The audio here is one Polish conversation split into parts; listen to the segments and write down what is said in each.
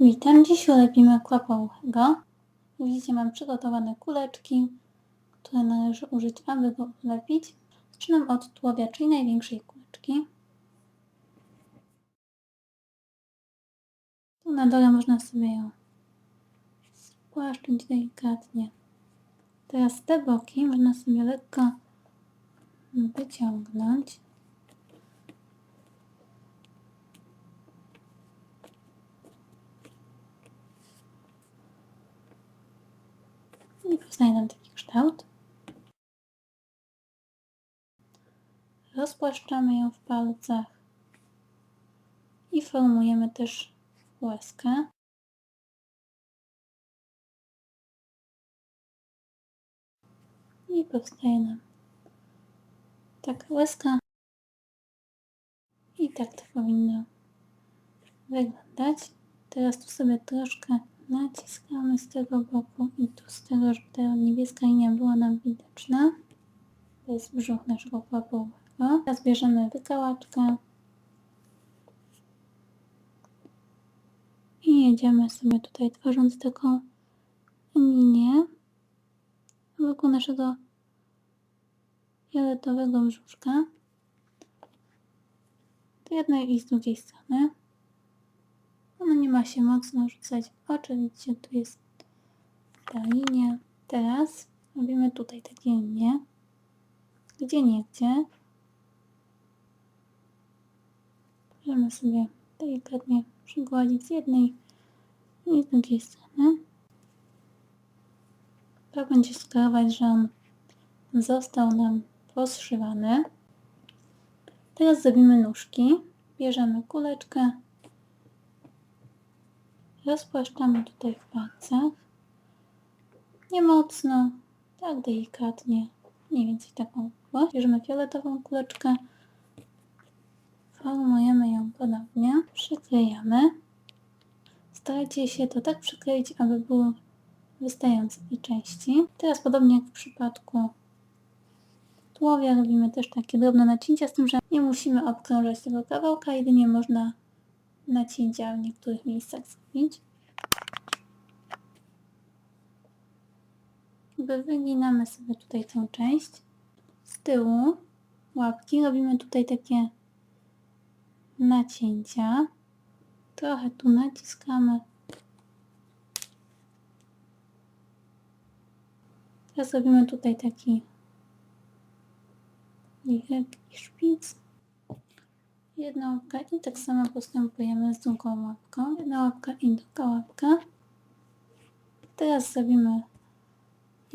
Witam, dziś ulepimy kłapouchego. Widzicie, mam przygotowane kuleczki, które należy użyć, aby go ulepić. Zaczynam od tułowia, czyli największej kuleczki. Tu na dole można sobie ją spłaszczyć delikatnie. Teraz te boki można sobie lekko wyciągnąć. I nam taki kształt. Rozpłaszczamy ją w palcach i formujemy też łezkę. I powstaje nam taka łezka. I tak to powinno wyglądać. Teraz tu sobie troszkę naciskamy z tego boku i tu z tego, żeby ta niebieska linia była nam widoczna. To jest brzuch naszego kłapowego. Teraz bierzemy wykałaczkę i jedziemy sobie tutaj tworząc taką linię wokół naszego fioletowego brzuszka z jednej i z drugiej strony. Ona nie ma się mocno rzucać w oczy. Widzicie, tu jest ta linia. Teraz robimy tutaj takie linie. Gdzie nie gdzie. Możemy sobie delikatnie przygładzić z jednej i z drugiej strony. To będzie sugerować, że on został nam rozszywany. Teraz zrobimy nóżki. Bierzemy kuleczkę, rozpłaszczamy tutaj w palcach. Nie mocno, tak delikatnie, mniej więcej taką płaszcz. Bierzemy fioletową kuleczkę, formujemy ją podobnie, przyklejamy. Starajcie się to tak przykleić, aby było wystające tej części. Teraz podobnie jak w przypadku tułowia robimy też takie drobne nacięcia, z tym, że nie musimy obkrążać tego kawałka, jedynie można nacięcia w niektórych miejscach. Jakby wyginamy sobie tutaj tą część. Z tyłu łapki robimy tutaj takie nacięcia. Trochę tu naciskamy. Teraz robimy tutaj taki wielki szpic. Jedna łapka i tak samo postępujemy z drugą łapką. Jedna łapka i druga łapka. Teraz zrobimy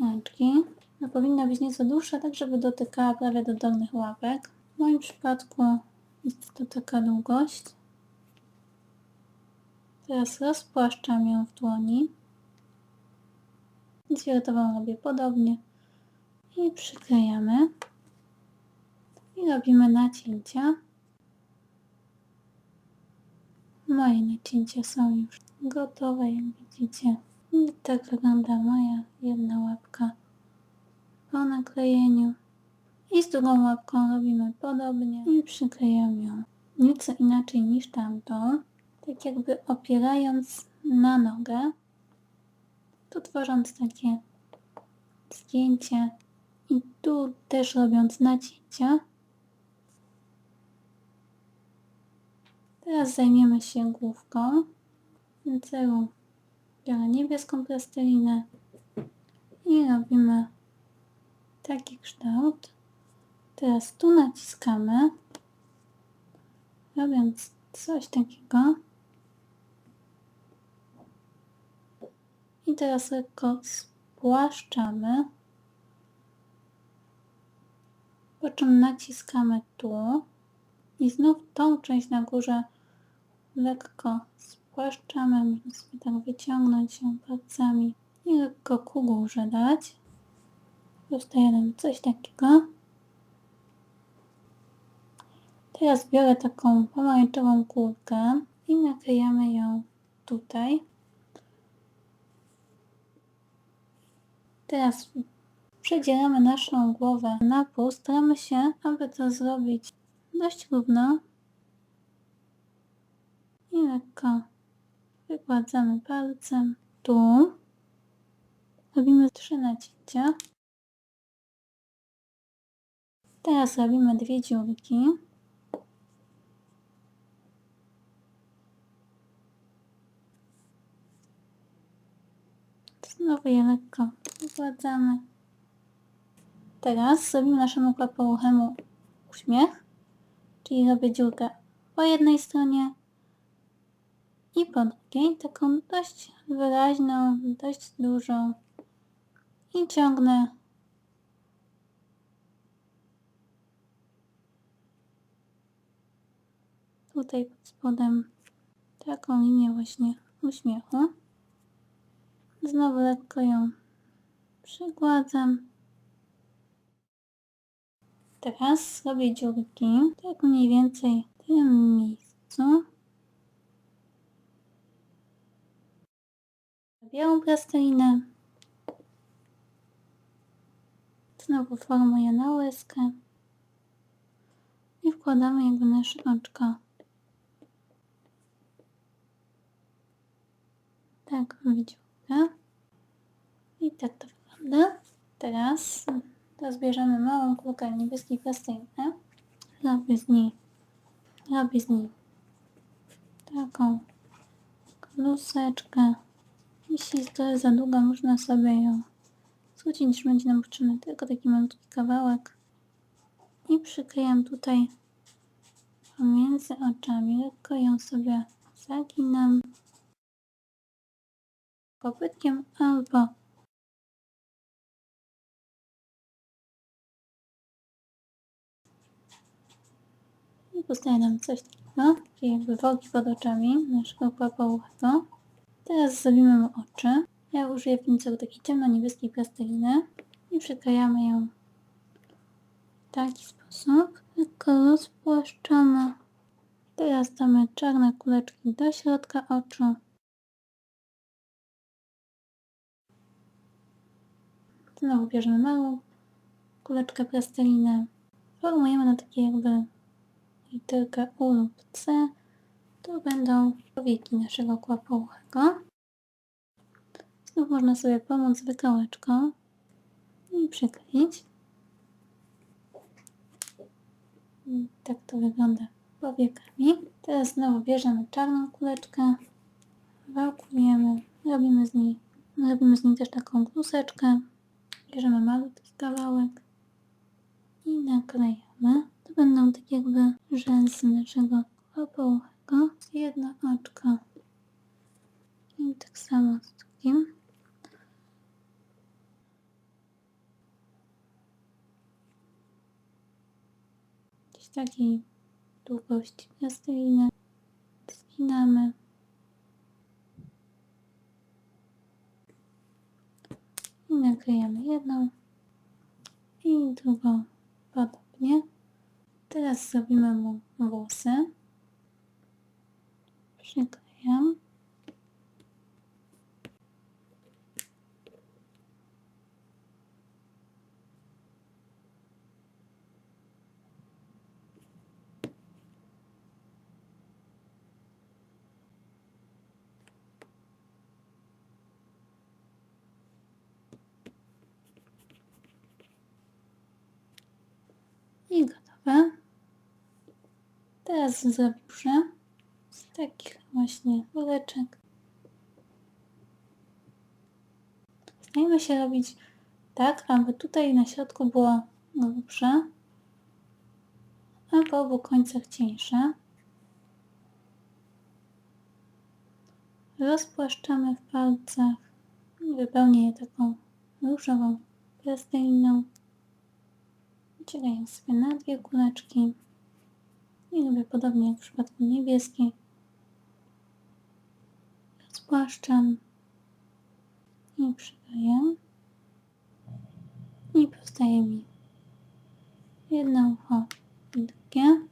rączki. No, powinna być nieco dłuższa, tak żeby dotykała prawie do dolnych łapek. W moim przypadku jest to taka długość. Teraz rozpłaszczam ją w dłoni. Z robię podobnie. I przyklejamy. I robimy nacięcia. Moje nacięcia są już gotowe, jak widzicie. I tak wygląda moja jedna łapka po naklejeniu. I z drugą łapką robimy podobnie i przyklejam ją nieco inaczej niż tamtą, tak jakby opierając na nogę, tu tworząc takie zdjęcie i tu też robiąc nacięcia. Teraz zajmiemy się główką. Celu biorę niebieską plastelinę i robimy taki kształt. Teraz tu naciskamy, robiąc coś takiego. I teraz lekko spłaszczamy, po czym naciskamy tu i znów tą część na górze lekko spłaszczamy, można sobie tak wyciągnąć ją palcami i lekko ku górze dać. Powstaje nam coś takiego. Teraz biorę taką pomarańczową kulkę i naklejamy ją tutaj. Teraz przedzieramy naszą głowę na pół. Staramy się, aby to zrobić dość równo i lekko wprowadzamy palcem tu. Robimy trzy nacięcia. Teraz robimy dwie dziurki. Znowu je lekko wprowadzamy. Teraz zrobimy naszemu klapołuchemu uśmiech, czyli robię dziurkę po jednej stronie i po drugiej, taką dość wyraźną, dość dużą i ciągnę tutaj pod spodem taką linię właśnie uśmiechu. Znowu lekko ją przygładzam. Teraz robię dziurki, tak mniej więcej w tym miejscu. Białą plastelinę. Znowu formuję na łezkę. I wkładamy jakby nasze oczka. Tak dziurkę. I tak to wygląda. Teraz, teraz bierzemy małą kulkę niebieskiej plasteliny. Robię z niej, robię z niej taką kluseczkę. Jeśli jest za długa, można sobie ją skrócić, niż będzie nam potrzebny tylko taki malutki kawałek. I przyklejam tutaj pomiędzy oczami. Lekko ją sobie zaginam kopytkiem albo i powstaje nam coś takiego, czyli wogi pod oczami naszego kłapołuchego. Teraz zrobimy mu oczy. Ja użyję w celu takiej ciemno-niebieskiej plasteliny i przyklejamy ją w taki sposób. Lekko rozpłaszczamy. Teraz damy czarne kuleczki do środka oczu. Znowu bierzemy małą kuleczkę plasteliny. Formujemy na takie jakby literkę U lub C. To będą powieki naszego kłapołuchego. Znów można sobie pomóc wykałeczką i przykleić. I tak to wygląda powiekami. Teraz znowu bierzemy czarną kuleczkę, wałkujemy, robimy z niej, robimy z niej też taką kluseczkę. Bierzemy malutki kawałek i naklejamy. To będą tak jakby rzęsy naszego kłapołuchego. Jedno oczko i tak samo z drugim. Gdzieś takiej długości plasteliny skinamy. I naklejamy jedną i drugą podobnie. Teraz zrobimy mu włosy. Przyklejam. I gotowe. Teraz zrobię z takich właśnie kuleczek. Starajmy się robić tak, aby tutaj na środku było grubsze, a po obu końcach cieńsze. Rozpłaszczamy w palcach wypełnię je taką różową plasteliną. Wycieraję sobie na dwie kuleczki. I robię podobnie jak w przypadku niebieskiej. Rozpłaszczam i przyklejam. I powstaje mi jedno ucho i drugie.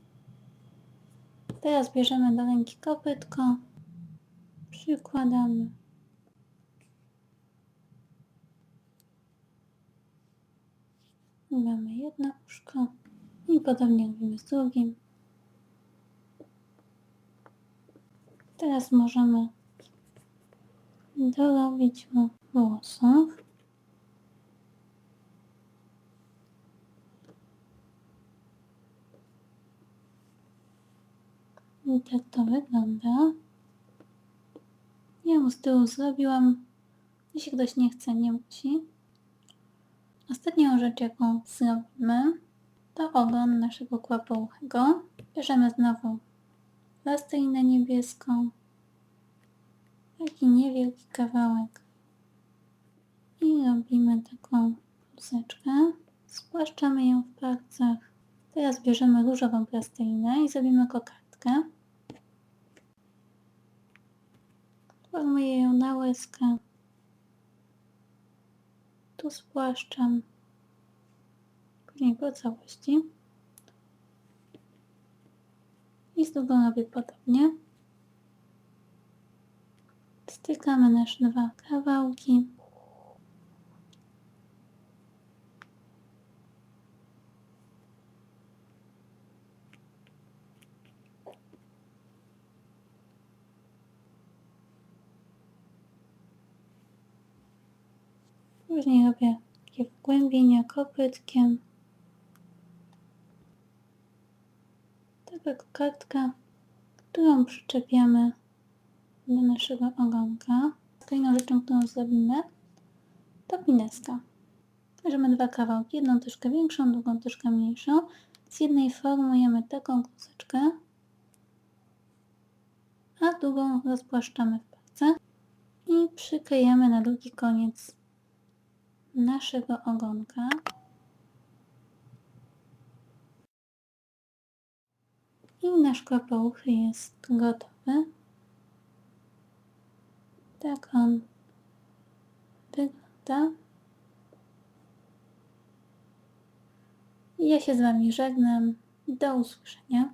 Teraz bierzemy do ręki kopytko, przykładamy. Mamy jedno uszko i podobnie robimy z drugim. Teraz możemy dorobić mu włosów. I tak to wygląda. Ja mu z tyłu zrobiłam. Jeśli ktoś nie chce, nie musi. Ostatnią rzecz, jaką zrobimy, to ogon naszego kłapouchego. Bierzemy znowu plastelinę niebieską. Taki niewielki kawałek. I robimy taką bluzeczkę. Spłaszczamy ją w palcach. Teraz bierzemy różową plastelinę i zrobimy kokardkę. Formuję ją na łezkę. Tu spłaszczam. Później po całości. I z drugą robię podobnie. Stykamy nasze dwa kawałki. Później robię takie wgłębienia kopytkiem. Taka kokardka, którą przyczepiamy do naszego ogonka. Kolejną rzeczą, którą zrobimy, to pineska. Bierzemy dwa kawałki, jedną troszkę większą, drugą troszkę mniejszą. Z jednej formujemy taką kluseczkę, a drugą rozpłaszczamy w palcach i przyklejamy na drugi koniec naszego ogonka. I nasz kłapouchy jest gotowy. Tak on wygląda. Ja się z Wami żegnam. Do usłyszenia.